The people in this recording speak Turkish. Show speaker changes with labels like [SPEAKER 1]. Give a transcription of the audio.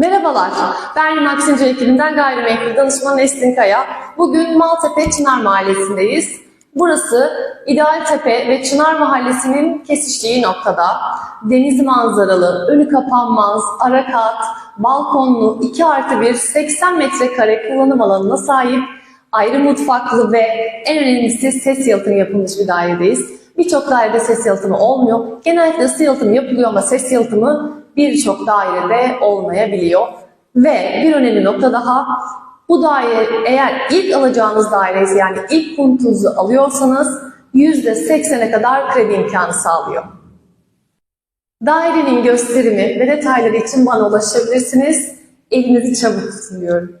[SPEAKER 1] Merhabalar, ben Maksimci ekibinden gayrimenkul danışman Nesrin Kaya. Bugün Maltepe Çınar Mahallesi'ndeyiz. Burası İdealtepe ve Çınar Mahallesi'nin kesiştiği noktada. Deniz manzaralı, önü kapanmaz, ara kat, balkonlu, 2 artı 1, 80 metrekare kullanım alanına sahip, ayrı mutfaklı ve en önemlisi ses yalıtımı yapılmış bir dairedeyiz. Birçok dairede ses yalıtımı olmuyor. Genellikle ısı yalıtımı yapılıyor ama ses yalıtımı birçok dairede olmayabiliyor. Ve bir önemli nokta daha, bu daire eğer ilk alacağınız daire yani ilk konutunuzu alıyorsanız %80'e kadar kredi imkanı sağlıyor. Dairenin gösterimi ve detayları için bana ulaşabilirsiniz. Elinizi çabuk tutun.